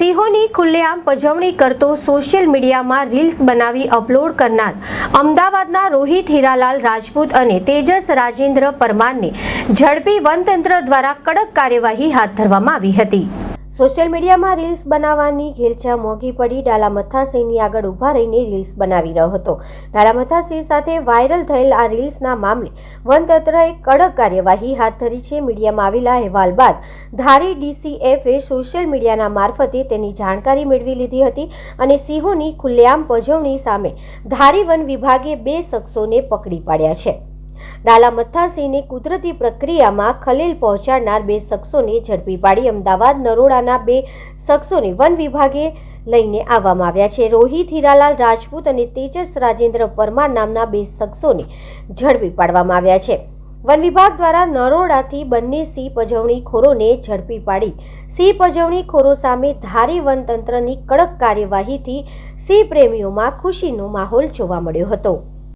સિંહોની ખુલ્લેઆમ પજવણી કરતો સોશિયલ મીડિયામાં રીલ્સ બનાવી અપલોડ કરનાર અમદાવાદના રોહિત હીરાલાલ રાજપૂત અને તેજસ રાજેન્દ્ર પરમારને ઝડપી વનતંત્ર દ્વારા કડક કાર્યવાહી હાથ ધરવામાં આવી હતી. સોશિયલ મીડિયામાં રીલ્સ બનાવવાની ઘેલછા મોંઘી પડી. ડાલા મથાસિંહની આગળ ઊભા રહીને રીલ્સ બનાવી રહ્યો હતો. ડાલા મથાસિંહ સાથે વાયરલ થયેલ આ રીલ્સના મામલે વનતંત્રએ કડક કાર્યવાહી હાથ ધરી છે. મીડિયામાં આવેલા અહેવાલ બાદ ધારી ડીસીએફએ સોશિયલ મીડિયાના મારફતે તેની જાણકારી મેળવી લીધી હતી અને સિંહોની ખુલ્લેઆમ પજવણી સામે ધારી વન વિભાગે બે શખ્સોને પકડી પાડ્યા છે. ડાલા મથાસિંહની કુદરતી પ્રક્રિયામાં ખલેલ પહોંચાડનાર બે શખ્સોને ઝડપી પાડી અમદાવાદ નરોડાના બે શખ્સોને વન વિભાગે લઈને આવવામાં આવ્યા છે. રોહિત હીરાલાલ રાજપૂત અને તેજસ રાજેન્દ્ર પરમાર નામના બે શખ્સોને ઝડપી પાડવામાં આવ્યા છે. વન વિભાગ દ્વારા નરોડાથી બંને સિંહ પજવણી ખોરોને ઝડપી પાડી સિંહ પજવણી ખોરો સામે ધારી વનતંત્રની કડક કાર્યવાહીથી સિંહ પ્રેમીઓમાં ખુશીનો માહોલ જોવા મળ્યો હતો.